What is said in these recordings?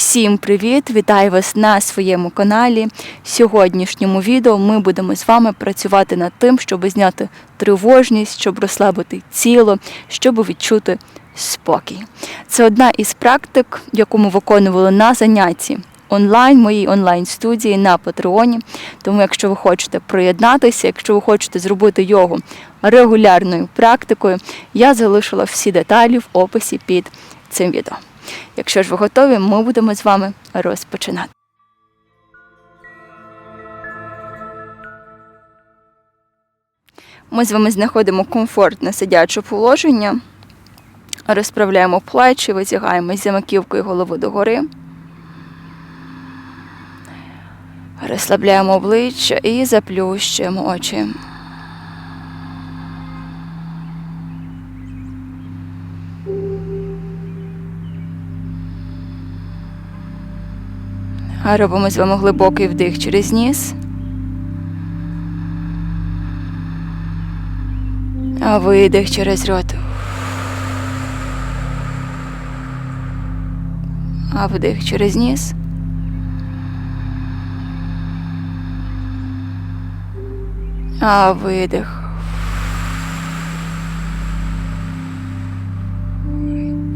Всім привіт! Вітаю вас на своєму каналі. В сьогоднішньому відео ми будемо з вами працювати над тим, щоб зняти тривожність, щоб розслабити тіло, щоб відчути спокій. Це одна із практик, яку ми виконували на занятті онлайн, моїй онлайн-студії на Патреоні. Тому, якщо ви хочете приєднатися, якщо ви хочете зробити йогу регулярною практикою, я залишила всі деталі в описі під цим відео. Якщо ж ви готові, ми будемо з вами розпочинати. Ми з вами знаходимо комфортне сидяче положення, розправляємо плечі, витягаємось за маківкою голови догори. Розслабляємо обличчя і заплющуємо очі. Робимо з вами глибокий вдих через ніс. А видих через рот. А вдих через ніс. А видих.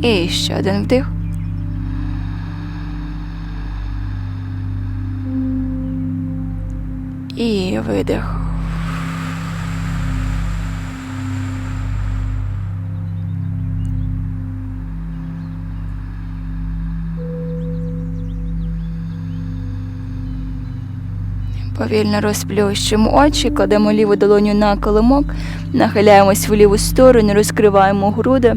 І ще один вдих. І видих. Повільно розплющимо очі, кладемо ліву долоню на килимок, нахиляємось в ліву сторону, розкриваємо груди,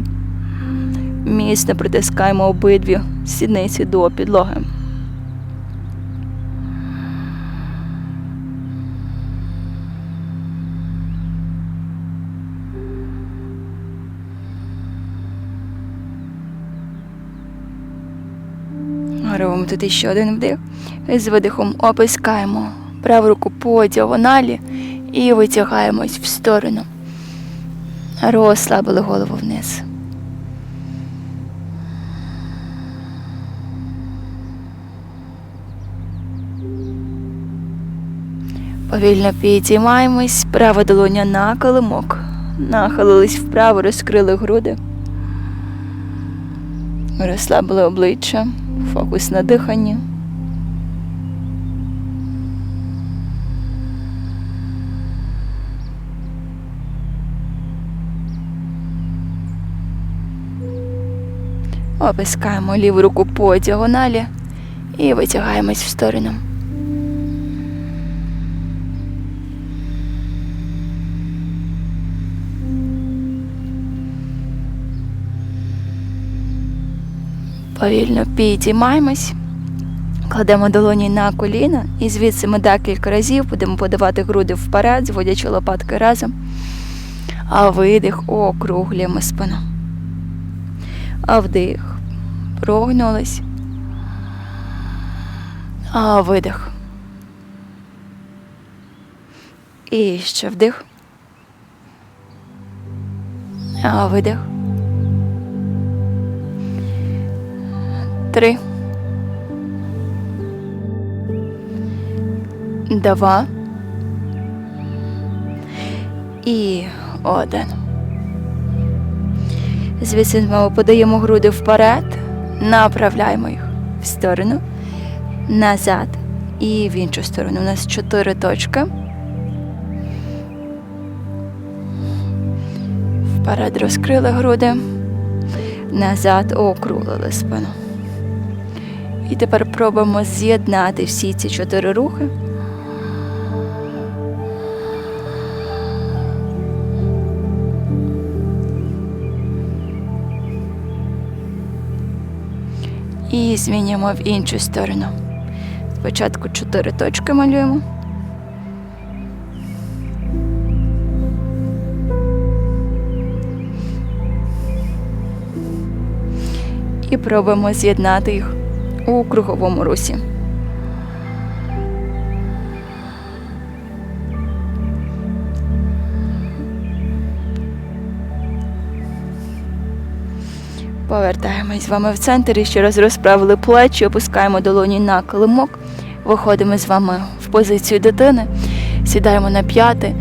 міцно притискаємо обидві сідниці до підлоги. Робимо тут ще один вдих. З видихом опускаємо праву руку по діагоналі і витягаємось в сторону. Розслабили голову вниз. Повільно підіймаємось, права долоня на килимок. Нахилились вправо, розкрили груди. Розслабили обличчя, фокус на диханні. Опускаємо ліву руку по діагоналі і витягаємось в сторону. Повільно підіймаємось, кладемо долоні на коліна і звідси ми декілька разів будемо подавати груди вперед, зводячи лопатки разом. А видих округлюємо спину. А вдих. Прогнулись. А видих. І ще вдих. А видих. Три. Два. І один. Звідси знову подаємо груди вперед, направляємо їх в сторону, назад і в іншу сторону. У нас чотири точки. Вперед розкрили груди, назад округлили спину. І тепер пробуємо з'єднати всі ці чотири рухи. І змінюємо в іншу сторону. Спочатку чотири точки малюємо. І пробуємо з'єднати їх у круговому русі. Повертаємось з вами в центр і ще раз розправили плечі, опускаємо долоні на килимок. Виходимо з вами в позицію дитини, сідаємо на п'яти,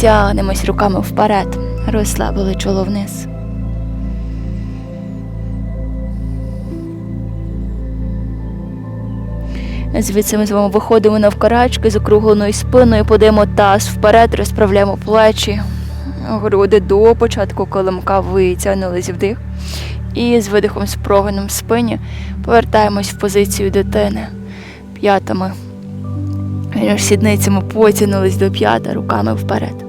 тягнемось руками вперед, розслабили чоло вниз. Звідси ми з вами виходимо навкарачки з округленою спиною, подаємо таз вперед, розправляємо плечі, груди до початку колимка витягнулись вдих. І з видихом з прогином в спині повертаємось в позицію дитини п'ятами. Сідницями потягнулись до п'ята руками вперед.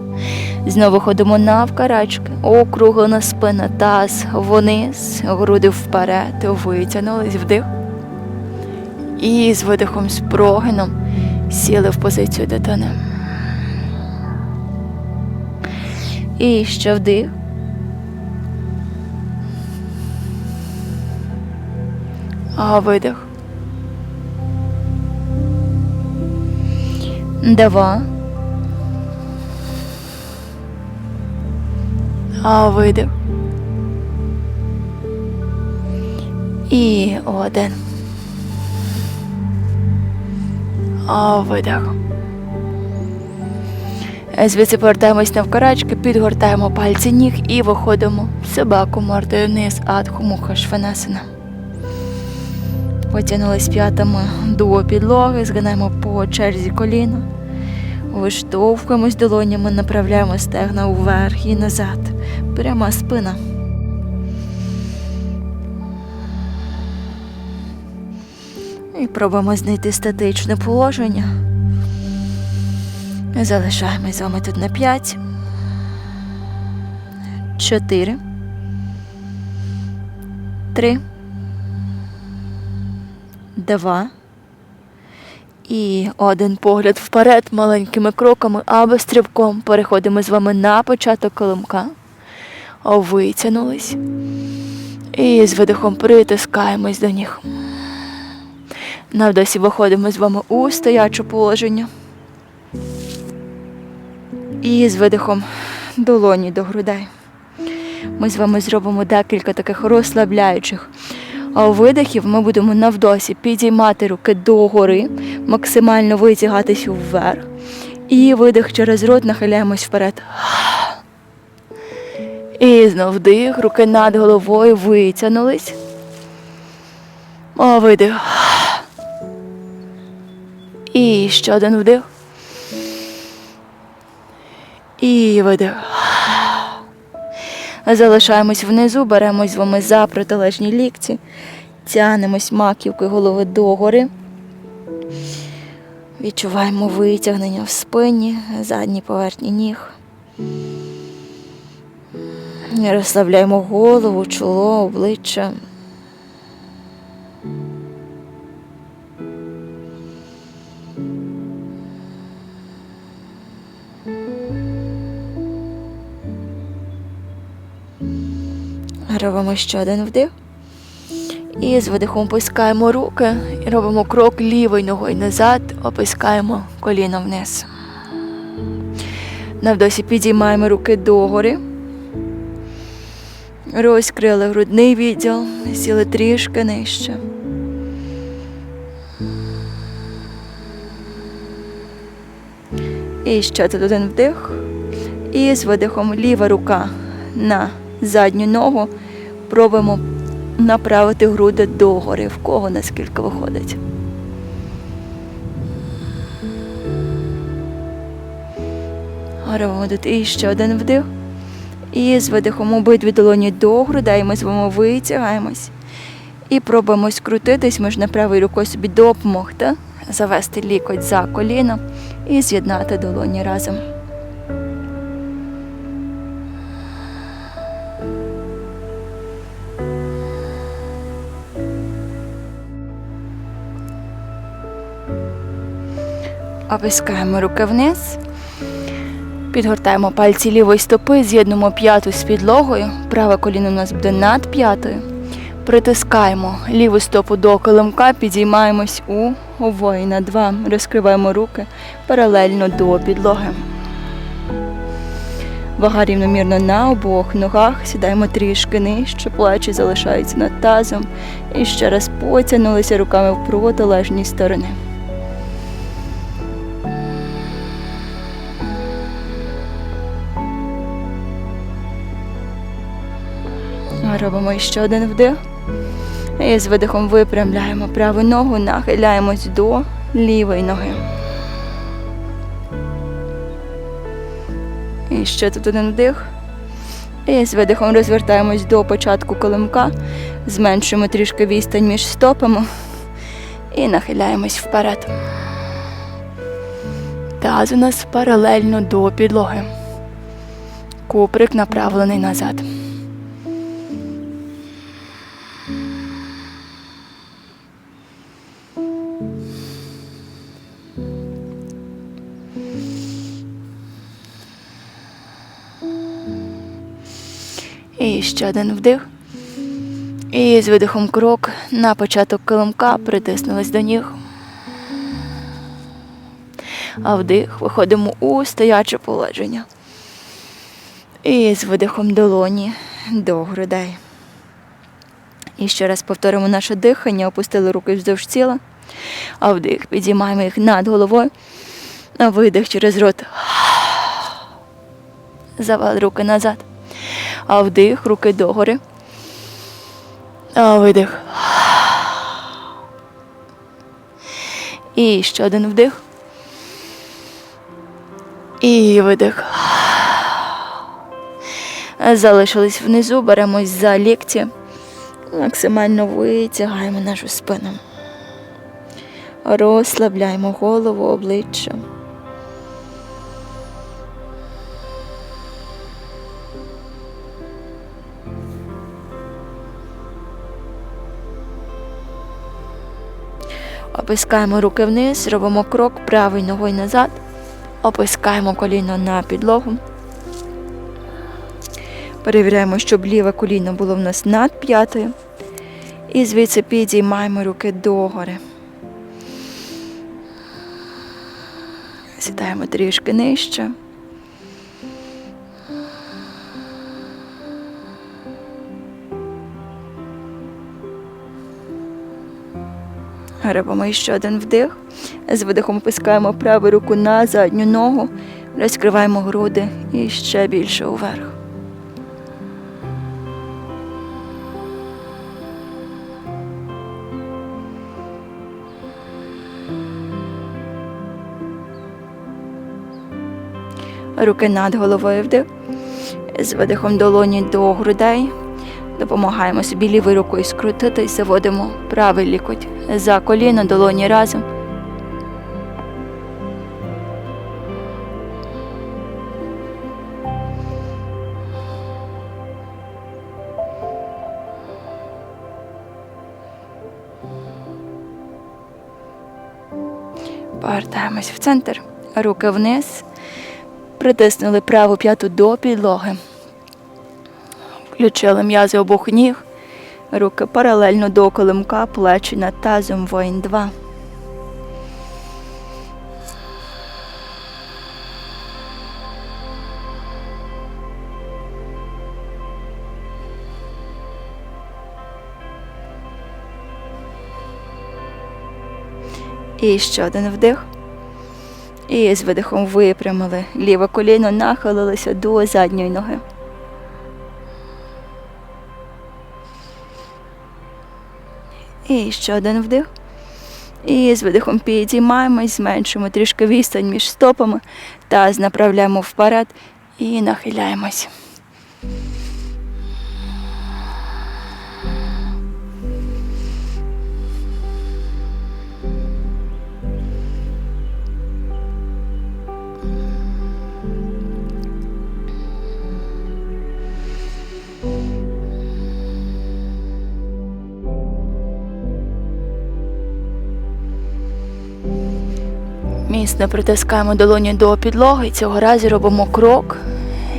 Знову ходимо навкарачки, округлена спина, таз вниз, груди вперед, витягнулись вдих. І з видихом з прогином сіли в позицію дитини. І ще вдих. А видих. Два. А видих. І один. Видих. Звідси повертаємось навкарачки, підгортаємо пальці ніг і виходимо собаку мордою вниз, адху муха шванасана. Потягнулись п'ятами до підлоги, згинаємо по черзі коліна, виштовхуємось долонями, направляємо стегна вверх і назад. Пряма спина. І пробуємо знайти статичне положення. Залишаємось з вами тут на 5. 4. 3. Два. І один погляд вперед маленькими кроками або стрибком переходимо з вами на початок колимка. Витягнулись. І з видихом притискаємось до ніг. На вдосі виходимо з вами у стояче положення. І з видихом долоні до грудей. Ми з вами зробимо декілька таких розслабляючих а видихів ми будемо навдосі підіймати руки догори, максимально витягатись вверх. І видих через рот нахиляємось вперед. І знов вдих, руки над головою витягнулись. О, видих. І ще один вдих. І видих. Залишаємось внизу, беремось з вами за протилежні лікті, тягнемось маківкою голови догори. Відчуваємо витягнення в спині, задній поверхні ніг. Розслабляємо голову, чоло, обличчя. Робимо ще один вдих. І з видихом опускаємо руки і робимо крок лівою ногою назад, опускаємо коліно вниз. Навдосі підіймаємо руки догори. Розкрили грудний відділ, сіли трішки нижче. І ще тут один вдих. І з видихом ліва рука на задню ногу. Пробуємо направити груди догори, в кого наскільки виходить. Робимо тут і ще один вдих. І з видихом обидві долоні до грудей ми з вами витягаємось. І пробуємо скрутитись, можна правою рукою собі допомогти, завести лікоть за коліно і з'єднати долоні разом. Опускаємо руки вниз. Підгортаємо пальці лівої стопи, з'єднуємо п'яту з підлогою. Праве коліно у нас буде над п'ятою. Притискаємо ліву стопу до килимка, підіймаємось у воїна. Два. Розкриваємо руки паралельно до підлоги. Вага рівномірно на обох ногах. Сідаємо трішки нижче, плечі залишаються над тазом. І ще раз потягнулися руками в протилежні сторони. Робимо ще один вдих. І з видихом випрямляємо праву ногу, нахиляємось до лівої ноги. І ще тут один вдих. І з видихом розвертаємось до початку колимка, зменшуємо трішки відстань між стопами і нахиляємось вперед. Таз у нас паралельно до підлоги. Куприк направлений назад. Ще один вдих. І з видихом крок на початок килимка притиснулись до ніг. А вдих виходимо у стояче положення. І з видихом долоні до грудей. І ще раз повторимо наше дихання, опустили руки вздовж тіла. А вдих підіймаємо їх над головою. А видих через рот. Завали руки назад. А вдих, руки догори. А видих. І ще один вдих. І видих. Залишились внизу, беремось за лікті. Максимально витягаємо нашу спину. Розслабляємо голову, обличчя. Опускаємо руки вниз, робимо крок правою ногою назад, опускаємо коліно на підлогу. Перевіряємо, щоб ліве коліно було в нас над п'ятою. І звідси підіймаємо руки догори. Сідаємо трішки нижче. Робимо ще один вдих. З видихом опускаємо праву руку на задню ногу, розкриваємо груди і ще більше уверх. Руки над головою вдих. З видихом долоні до грудей. Допомагаємо собі лівою рукою скрутити і заводимо правий лікоть за коліно, долоні разом. Повертаємось в центр, руки вниз, притиснули праву п'яту до підлоги. Включили м'язи обох ніг, руки паралельно до колимка, плечі над тазом, воїн 2. І ще один вдих. І з видихом випрямили ліве коліно, нахилилися до задньої ноги. І ще один вдих. І з видихом підіймаємось, зменшуємо трішки відстань між стопами та направляємо вперед і нахиляємось. Міцно притискаємо долоні до підлоги. Цього разу робимо крок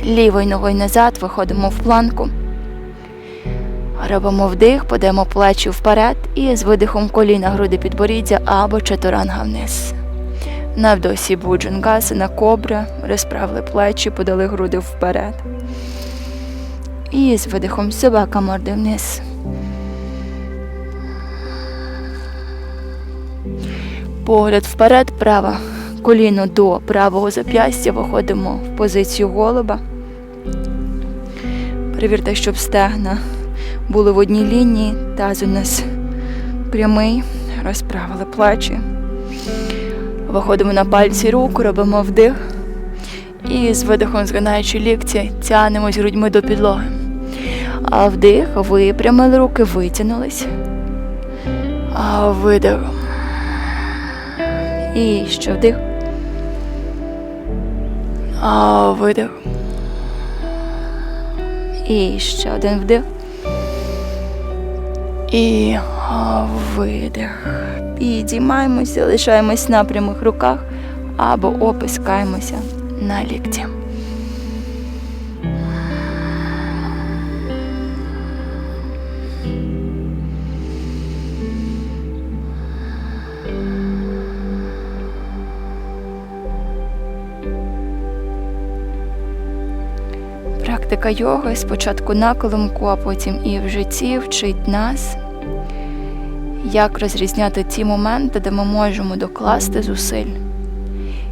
лівою ногою назад, виходимо в планку. Робимо вдих, подаємо плечі вперед і з видихом коліна груди підборіддя або чатуранга вниз. На вдосі буджунгасана, кобра, розправили плечі, подали груди вперед. І з видихом собака морди вниз. Погляд вперед, права коліно до правого зап'ястя, виходимо в позицію голуба. Перевірте, щоб стегна були в одній лінії, таз у нас прямий, розправили плечі. Виходимо на пальці рук, робимо вдих. І з видихом, згинаючи лікті, тянемось грудьми до підлоги. А вдих, випрямили руки, витягнулись. А видих. І ще вдих. Видих. І ще один вдих. І видих. Підіймаємося, лишаємось на прямих руках або опускаємося на лікті. Практика йоги спочатку на коломку, а потім і в житті вчить нас, як розрізняти ті моменти, де ми можемо докласти зусиль.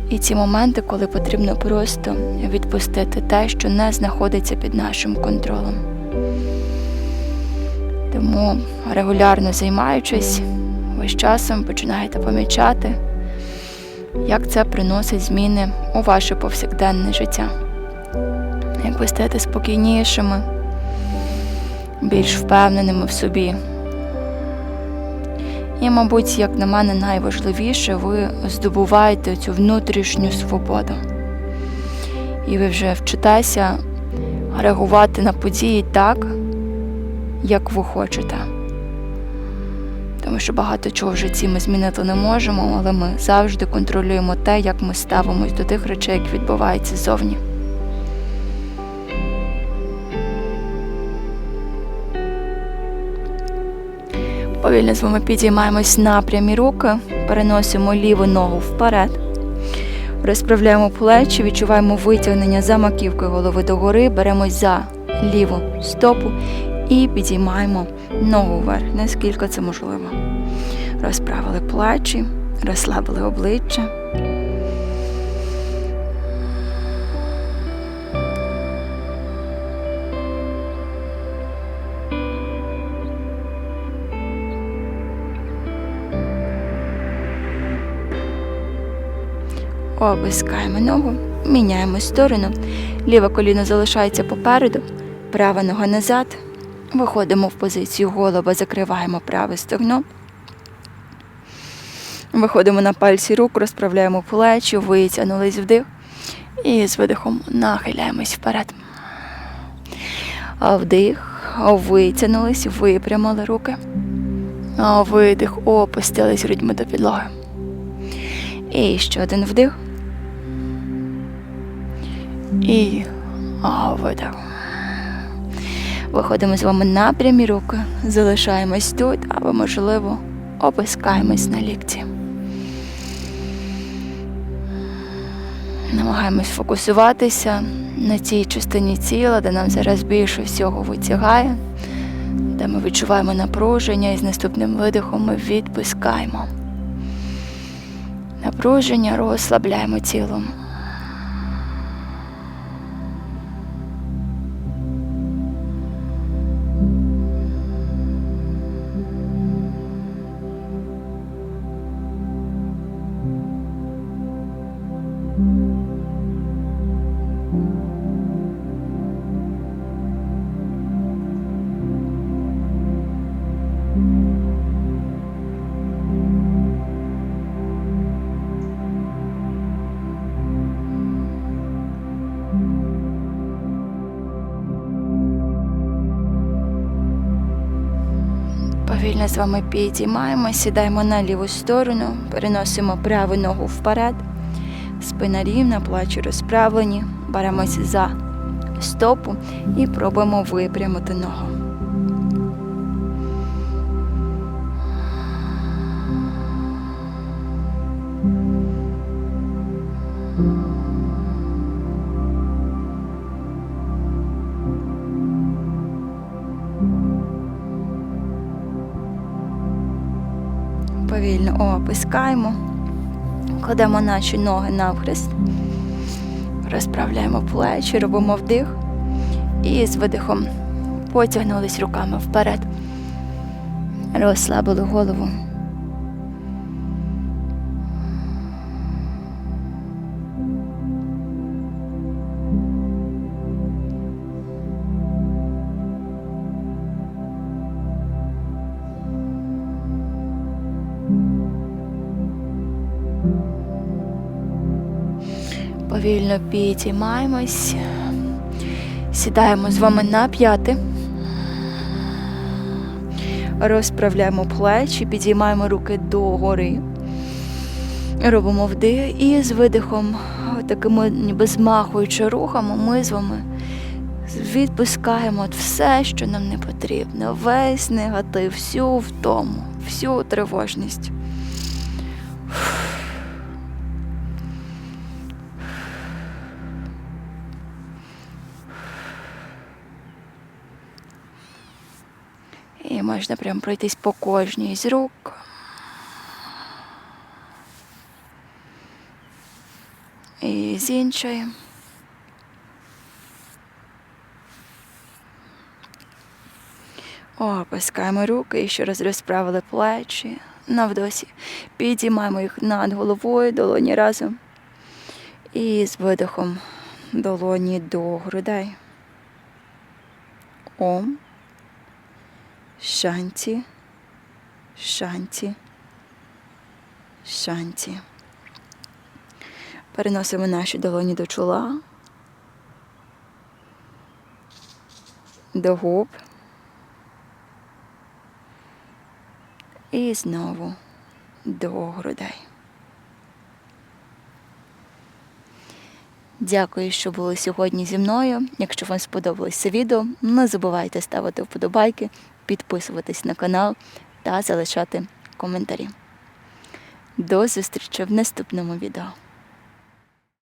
І ті моменти, коли потрібно просто відпустити те, що не знаходиться під нашим контролем. Тому регулярно займаючись, ви з часом починаєте помічати, як це приносить зміни у ваше повсякденне життя ви стаєте спокійнішими, більш впевненими в собі. І, мабуть, як на мене, найважливіше, ви здобуваєте цю внутрішню свободу. І ви вже вчитеся реагувати на події так, як ви хочете. Тому що багато чого в житті ми змінити не можемо, але ми завжди контролюємо те, як ми ставимось до тих речей, які відбуваються ззовні. Повільно з вами підіймаємось на прямі руки, переносимо ліву ногу вперед, розправляємо плечі, відчуваємо витягнення за маківкою голови догори, беремось за ліву стопу і підіймаємо ногу вверх, наскільки це можливо. Розправили плечі, розслабили обличчя. Опускаємо ногу, міняємо сторону. Ліве коліно залишається попереду, права нога назад. Виходимо в позицію голуба, закриваємо праве стегно. Виходимо на пальці рук, розправляємо плечі, витягнулись вдих. І з видихом нахиляємось вперед. Вдих, витягнулись, випрямили руки. Видих, опустились грудьми до підлоги. І ще один вдих. І видих. Виходимо з вами на прямі руки, залишаємось тут, або, можливо, опускаємось на лікті. Намагаємось фокусуватися на цій частині тіла, де нам зараз більше всього витягає, де ми відчуваємо напруження і з наступним видихом ми відпускаємо. Напруження розслабляємо тілом. Повільно з вами підіймаємо, сідаємо на ліву сторону, переносимо праву ногу вперед, спина рівна, плечі розправлені, беремося за стопу і пробуємо випрямити ногу. Опускаємо, кладемо наші ноги навхрест, розправляємо плечі, робимо вдих і з видихом потягнулись руками вперед. Розслабили голову. Повільно підіймаємось. Сідаємо з вами на п'яти. Розправляємо плечі, підіймаємо руки догори. Робимо вдих і з видихом, такими ніби змахуючи рухами, ми з вами відпускаємо все, що нам не потрібно. Весь негатив, всю втому, всю тривожність. Можна прям пройтись по кожній з рук. І з іншої. Опускаємо руки і ще раз розправили плечі навдосі. Підіймаємо їх над головою, долоні разом. І з видихом долоні до грудей. Ом. Шанті, шанті, шанті. Переносимо наші долоні до чола, до губ. І знову до грудей. Дякую, що були сьогодні зі мною. Якщо вам сподобалось це відео, не забувайте ставити вподобайки, підписуватись на канал та залишати коментарі. До зустрічі в наступному відео.